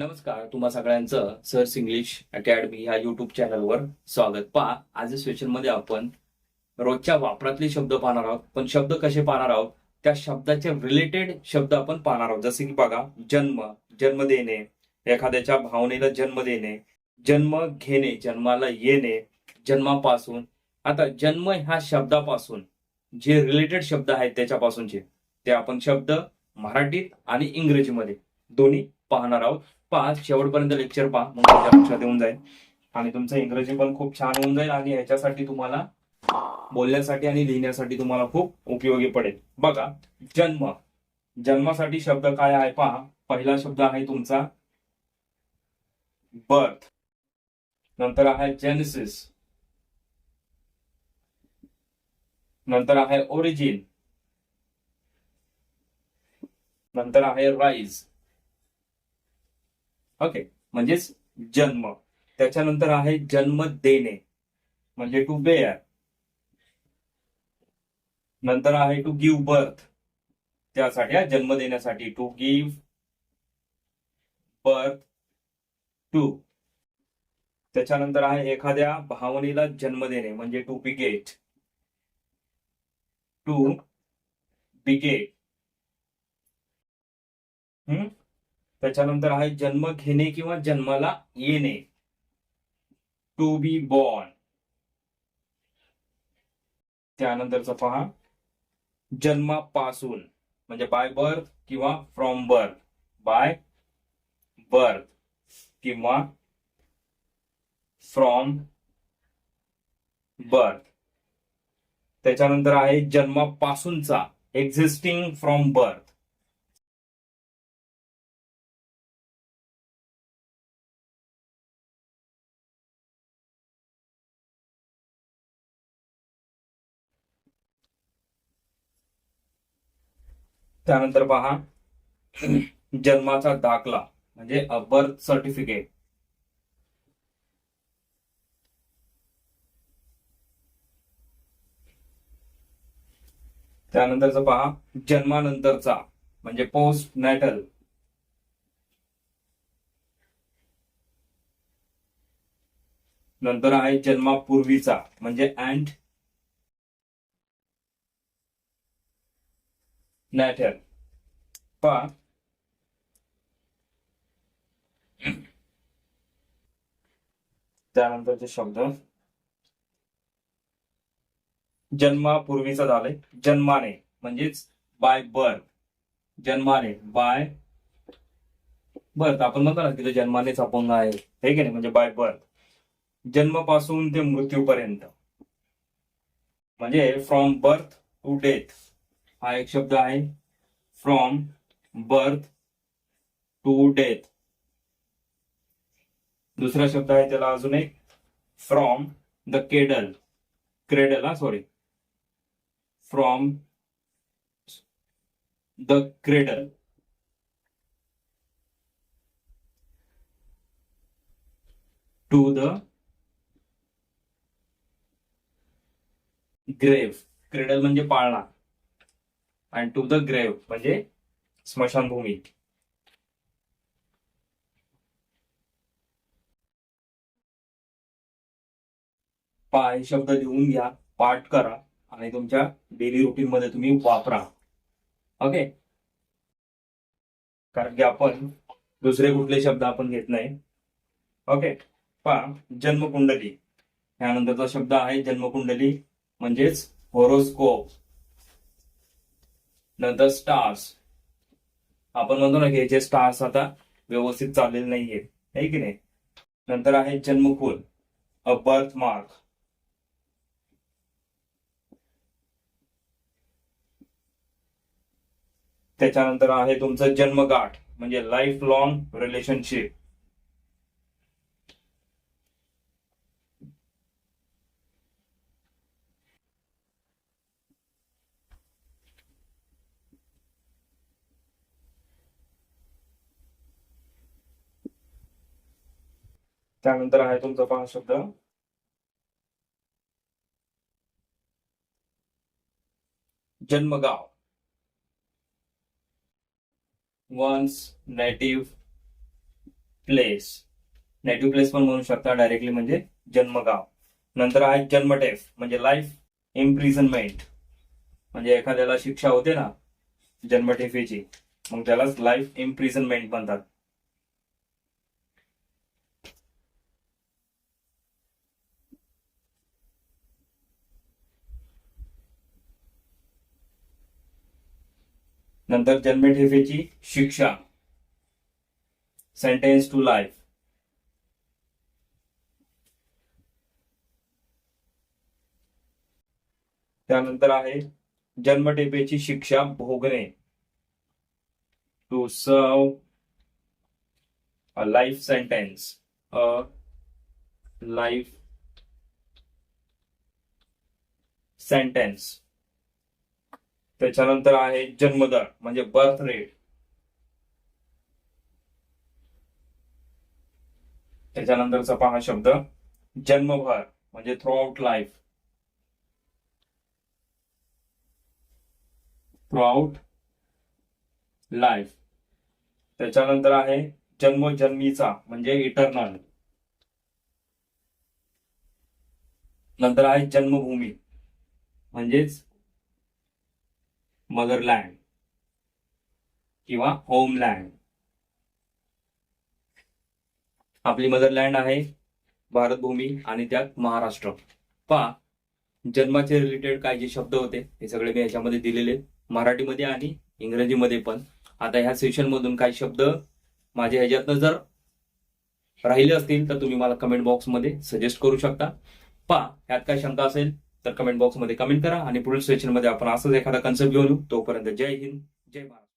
नमस्कार तुम्हा सगळ्यांचं सर्स इंग्लिश अकॅडमी या युट्यूब चॅनलवर स्वागत. पहा आज सेशनमध्ये आपण रोजच्या वापरातले शब्द पाहणार आहोत. पण शब्द कसे पाहणार आहोत? त्या शब्दाचे रिलेटेड शब्द आपण पाहणार आहोत. जसे की बघा जन्म जन्म देणे एखाद्याच्या भावनेला जन्म देणे जन्म घेणे जन्माला येणे जन्मापासून. आता जन्म ह्या शब्दापासून जे रिलेटेड शब्द आहेत त्याच्यापासूनचे ते आपण शब्द मराठीत आणि इंग्रजीमध्ये दोन्ही पाहणार आहोत. पहा शेवटपर्यंत लेक्चर पहा. मग तुमच्या लक्षात येऊन जाईल आणि तुमचं इंग्रजी पण खूप छान होऊन जाईल आणि ह्याच्यासाठी तुम्हाला बोलण्यासाठी आणि लिहिण्यासाठी तुम्हाला खूप उपयोगी पडेल. बघा जन्म. जन्मासाठी शब्द काय आहे पहा. पहिला शब्द आहे तुमचा बर्थ नंतर आहे जेनेसिस नंतर आहे ओरिजिन नंतर आहे राईज ओके म्हणजेच जन्म. त्याच्यानंतर आहे जन्म देणे. म्हणजे टू बेअर नंतर आहे टू गिव्ह बर्थ त्यासाठी जन्म देण्यासाठी. टू गिव्ह बर्थ टू त्याच्यानंतर आहे एखाद्या भावनेला जन्म देणे. म्हणजे टू बिगेट टू बिगेट हम्म? त्याच्यानंतर आहे जन्म घेणे किंवा जन्माला येणे. टू बी बॉर्न त्यानंतरचा पहा. जन्मापासून म्हणजे बाय बर्थ किंवा फ्रॉम बर्थ बाय बर्थ किंवा फ्रॉम बर्थ त्याच्यानंतर आहे जन्मापासूनचा एक्झिस्टिंग फ्रॉम बर्थ त्यानंतर पहा जन्माचा दाखला म्हणजे बर्थ सर्टिफिकेट त्यानंतरचा पहा जन्मानंतरचा म्हणजे पोस्ट नॅटल नंतर आहे जन्मापूर्वीचा म्हणजे अँड नॅटल पहा. त्यानंतरचे शब्द. जन्मापूर्वीचा झालंय. जन्माने म्हणजेच बाय बर्थ जन्माने बाय बर्थ आपण म्हणतो ना तिथे जन्मानेच अपंग आहे. हे की नाही? म्हणजे बाय बर्थ जन्मापासून ते मृत्यूपर्यंत. म्हणजे फ्रॉम बर्थ टू डेथ हा एक शब्द आहे. फ्रॉम बर्थ टू डेथ दुसरा शब्द आहे त्याला अजून एक. फ्रॉम द केडल क्रेडल हा sorry from the cradle to the grave cradle म्हणजे पाळणा. अँड टू द ग्रेव्ह म्हणजे स्मशानभूमी. पाय हे शब्द लिहून घ्या पाठ करा आणि तुमच्या डेली रुटीन मध्ये तुम्ही वापरा. ओके कारण की आपण दुसरे कुठले शब्द आपण घेत नाही. ओके पहा जन्मकुंडली. यानंतरचा शब्द आहे जन्मकुंडली म्हणजेच होरोस्कोप नंतर स्टार्स आपण म्हणतो ना की जे स्टार्स आता व्यवस्थित चाललेले नाहीये. आहे की नाही? नंतर आहे जन्मकुल. अ बर्थ मार्क त्याच्यानंतर आहे तुमचं जन्मगाठ म्हणजे लाईफ लॉंग रिलेशनशिप त्यानंतर आहे तुमचा पहा शब्द. जन्मगाव. One's native place native place पण म्हणू शकता डायरेक्टली म्हणजे जन्मगाव. नंतर आहे जन्मटेफ म्हणजे लाईफ इम्प्रिझनमेंट म्हणजे एखाद्याला शिक्षा होते ना जन्मठेपेची. मग त्यालाच लाईफ इम्प्रिझनमेंट म्हणतात. नंतर जन्मठेपेची शिक्षा. सेंटेन्स टू लाईफ त्यानंतर आहे जन्मठेपेची शिक्षा भोगणे. To serve a life sentence a life sentence त्याच्यानंतर आहे जन्मदर म्हणजे बर्थ रेट त्याच्यानंतरचा पहा शब्द जन्मभर म्हणजे throughout life throughout life त्याच्यानंतर आहे जन्मजन्मीचा म्हणजे इटर्नल नंतर आहे जन्मभूमी म्हणजेच मदरलँड किंवा होमलँड. आपली मदरलँड आहे भारतभूमी आणि त्यात महाराष्ट्र. पहा जन्माचे रिलेटेड काय जे शब्द होते हे सगळे मी याच्यामध्ये दिलेले मराठीमध्ये आणि इंग्रजीमध्ये पण. आता ह्या सेशन मधून काही शब्द माझ्या ह्याच्यातनं जर राहिले असतील तर तुम्ही मला कमेंट बॉक्समध्ये सजेस्ट करू शकता. पहा ह्यात काय शंका असेल? तर कमेंट बॉक्समध्ये कमेंट करा आणि पुढील सेशनमध्ये आपण असंच एखादा कन्सेप्ट घेऊन येऊ. तोपर्यंत जय हिंद जय महाराष्ट्र